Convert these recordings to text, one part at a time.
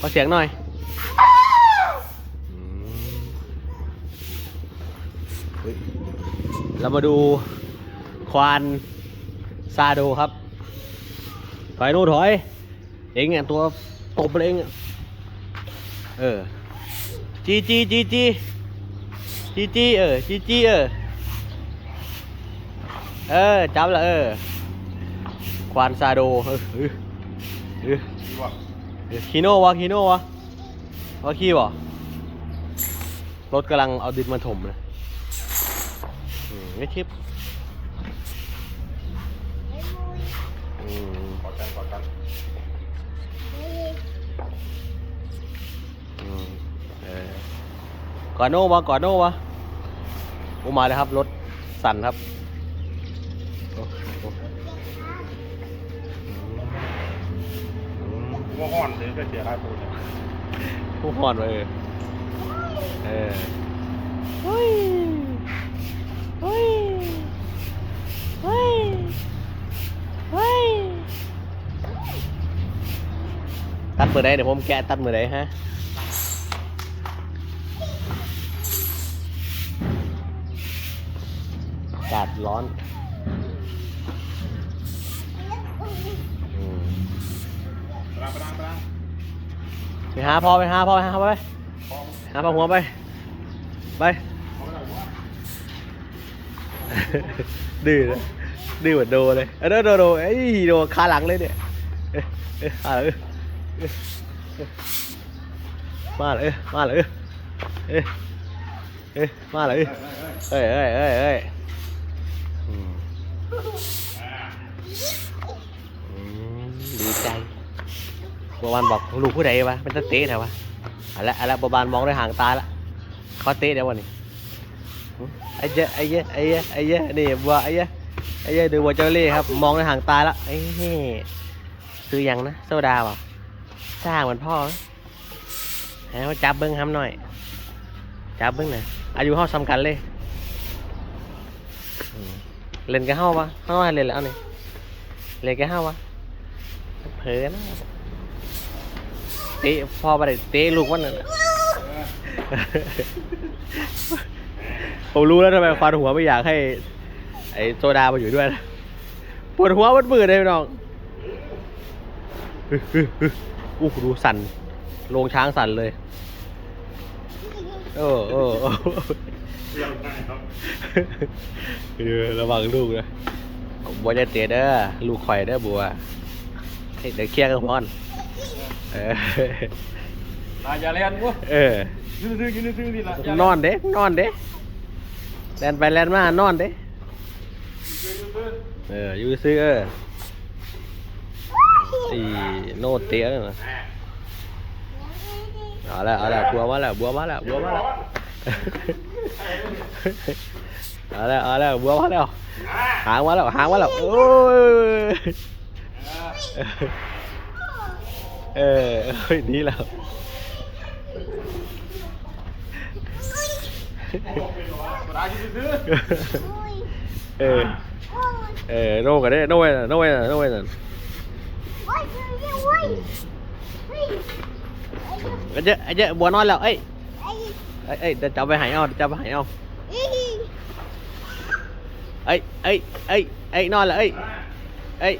ขอเสียงหน่อยอืมเฮ้ยเรามาดูควานซาโดครับ ถอยโน่นถอย เองเนี่ยตัวตบไปเองอะเออ จีจีจีจีจีจีเออ จีจีเออ เออจับและเออ ควานซาโดเออเออ คีโน่วะคีโน่วะว่าขี้บ่รถกำลังเอาดินมาถมเลยไม่ชิบอืมกอดกันกอดกันอืมเออก่อนโน่วะก่อนโน่วะโอมาเลยครับ รถสั่นครับ กูว่าห้อนเลยก็เสียรายปูนเนี่ยผู้พอนเออ เออเฮ้ยเฮ้ยเฮ้ยเฮ้ยตัดมือไหนเดี๋ยวผมแกะตัดมือไหนฮะ อากาศร้อนอืม ปรางปรางปรางไปหาพ่อไปหาพ่อไปหาพ่อไปพอหาพ่อหัวไป ไปพอไม่ได้วะดื้อนะดื้อเหมือนโดเลยเออโดโดโดไอ้ยโดขาหลังเลยเนี่ยเอ้ยเอ้ยมาเลยเอ้ยเอ้ยมาเลยมาเลยเอ้ยเอ้ยมาเลยเอ้ยเอ้ยเอ้ยเอ้ยอืมอืมดีใจ บัวบานบอกลูกผู้ใดวะมันจะเตะแต่วะอะไรอะไรบัวบานมองด้วยหางตาละเขาเตะเดี๋ยววันนี้ไอ้เจ๊ไอ้เจ๊ไอ้เจ๊ไอ้เจ๊นี่บัวไอ้เจ๊ไอ้เจ๊ดูบัวเจ้าเล่ครับ มองในห่างตาล้วไอ้นี่ซื้อยังนะโซดาเปล่าสร้างเหมือนพ่อนะแล้วจับเบิ้งห้ำหน่อย จับเบิ้งหน่อยอายุเฮาสำคัญเลยเล่นกับเฮาปะเฮาให้เล่นแล้วนี่เล่นกับเฮาปะเผลอนะ เตะพ่อไปได้เตะลูกวันนั้นน่ะ ผมรู้แล้วทำไมควันหัวไม่อยากให้ ไอ้โซดามาอยู่ด้วยนะปวดหัวมันมืดเลยพี่น้องอู้หูดูสั่นโรงช้างสั่นเลยเออเออเออเรื่องง่ายครับเอระวังลูกนะบัวจะเตะเด้อลูกข่อยเด้อบัวเฮ้ยเดี๋ยวเคลียร์กันก่อน เออลายอย่าเล่นกูเออยืนซื้อยืนซื้อนี่ละนอนเด้นอนเด้แลนไปแลนมานอนเด้ยืนซื้อเอออยูซื้อเอออีโนเตะนั่นนะเอาละเอาละบัวมาแล้วบัวมาแล้วบัวมาแล้วเอาละเอาละบัวมาแล้วหางมาแล้วหางมาแล้วโอ้ย เออเฮ้ยหนี่แล้วลายยืนซื้อเออเออโน่กันเด้โน่ไว้น่ะโน่ไว้น่ะโน่ไว้น่ะไอ้เจ๊ไอ้เจ๊บัวนอนแล้วเอ้ยเอ้ยเอ้ยเดี๋ยวจับไปใหายเอาเดี๋ยวจับไปใหายเอาเอ้ยเอ้ยเอ้ยเอ้ยนอนแล้วเอ้ยเอ้ย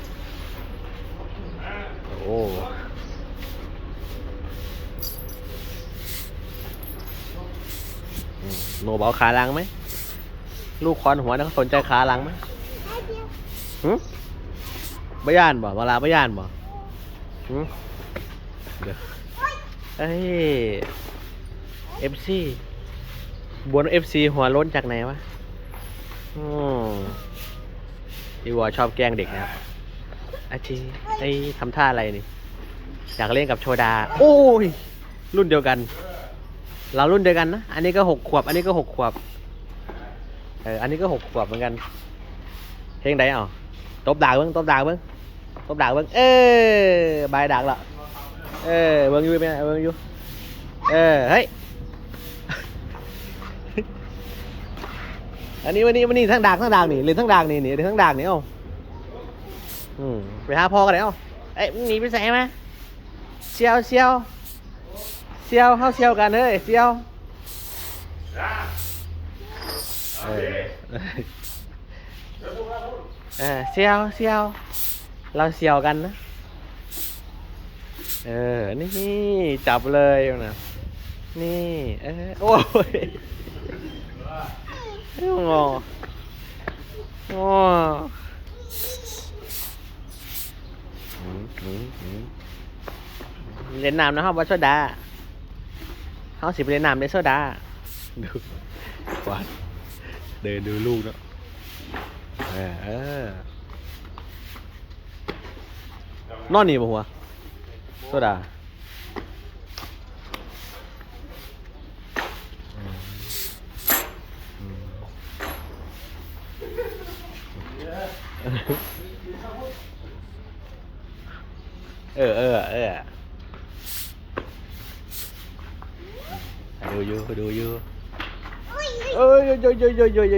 โอ้อืม โนเบาขาลังไหม ลูกคอนหัวนะเขาสนใจขาลังไหมหึบ่ย่านบ่มาลาบ่ย่านบ่หึเดี๋ยวเอ้ยเอฟซีบวนเอฟซีหัวล้นจากไหนวะอืมอีวอชอบแกล้งเด็กนะครับอาชีไอ้ทำท่าอะไรนี่ อยากเล่นกับโชดา โอ้ย รุ่นเดียวกัน เรารุ่นเดียวกันนะ อันนี้ก็หกขวบ อันนี้ก็หกขวบ เออ อันนี้ก็หกขวบเหมือนกัน เพลงใดเอะตบดากเบิ้งตบดากเบิ้งตบดากเบิ้งเออบายดากละเออ เบิ้งอยู่ไหมเบิ้งอยู่ เออ เฮ้ย อันนี้วันนี้วันนี้ทั้งดากทั้งดากนี่เล่นทั้งดากนี่นี่เล่นทั้งดากนี่เอ้าอืมไปหาพ่อกันเลยเอ้าเอ้ยหนีไปใส่มาเชียวเชียว เซียวเฮาเซียวกันเฮ้ยเซียวเออเออเซียวเซียวเราเซียวกันนะ เออ นี่จับเลยนะนี่เออโอ้ยงอโอ้อืมอืมอืมเล่นน้ำนะครับวัดโซดา เขาสิไปเล่นน้ำในโซดา ดูวัดเดินดูลูกเนาะเออเออนอนนี่บ่หัวโซดาอืมอืมเออเออเออ ดูอยู่ดูอยู่เอ้ยโยโยโยโยโย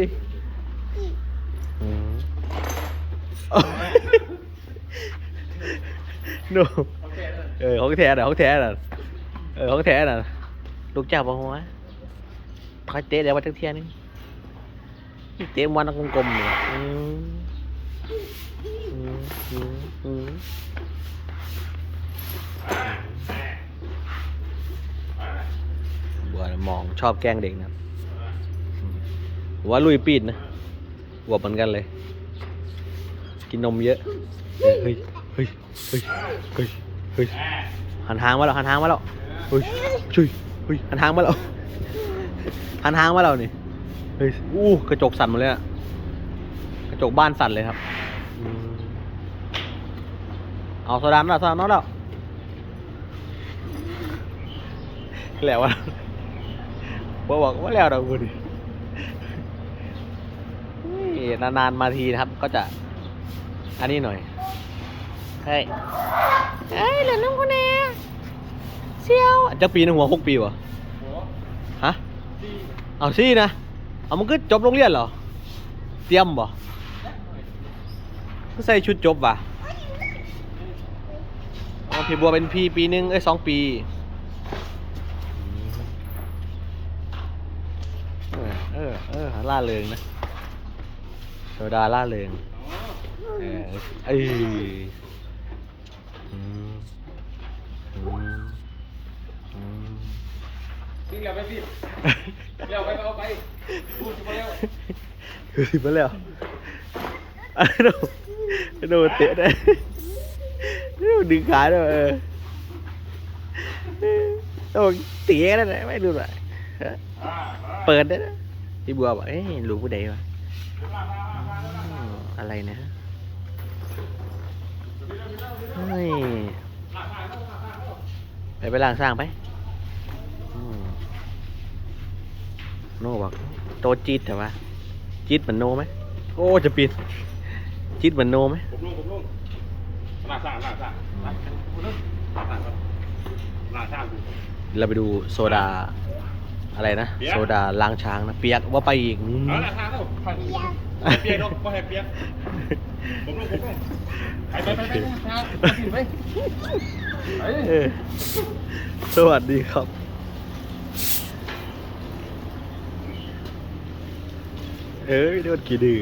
อืมโนเออของแท้น่ะของแท้น่ะเออของแท้น่ะลูกเจ้าบอก วัวมๆเนี่ยอืมอืมอืมอืมบัวมองชอบแกล้งเด็กนะว่าลุยปีดนะบวบเหมือนกันเลย กินนมเยอะ เฮ้ย เฮ้ย เฮ้ย เฮ้ย เฮ้ย หันทางมาแล้วหันทางมาแล้ว เฮ้ยช่วยเฮ้ย หันทางมาแล้ว หันทางมาแล้วนี่ เฮ้ย อู้ กระจกสั่นหมดเลยอะกระจกบ้านสั่นเลยครับ เอาโซดามแล้วโซดามน้องแล้วแล้ววะ บอกบอกว่าแล้วเราบุดินี่นานๆมาทีนะครับ ก็จะ อันนี้หน่อย เฮ้ยเฮ้ยเหลือน้องคนเนี้เซียวจะปีหนึงหัวหกปีวะฮะ เอาซี่นะ เอามันก็จบโรงเรียนเหรอ เตรียมบ่ก็ใส่ชุดจบว่ะอ๋อพี่บัวเป็นพี่ปีหนึงเอ้ยสองปี เออ เออ ล่าเริงนะโซดาล่าเริงเออเออทิ้งแล้วไปสิแล้วไปก็เอาไปพูดมาแล้วคือสิบแล้วอันนู้นอันนู้นเตะได้นู้ดึงขาด้วยเออต้องเตะนั่นแหละไม่รู้เลยเปิดได้นะ พี่บัวบอกเอ้ยรู้ผู้ใดวะอืมอะไรนะเฮ้ยไปไปล้างสร้างไปอืมโน่บอกโตจีดแต่ว่าจีดเหมือนโนไหมโอ้จะปิดจีดเหมือนโนไหมผมลงผมลงหน้าสร้างหน้าสร้างหน้าสร้างหน้าสร้างครับหน้าสร้างเราไปดูโซดา อะไรนะเปี๊ยกโซดาล้างช้างนะ เปียกว่าไปอีกอืมเอาหน้าสร้างแล้วไปเปียกเนาะไม่ให้เปียกผมลงผมลงไปไปไปไปไปไปไปเออสวัสดีครับ เอ้ยโดนกี่ดื้อ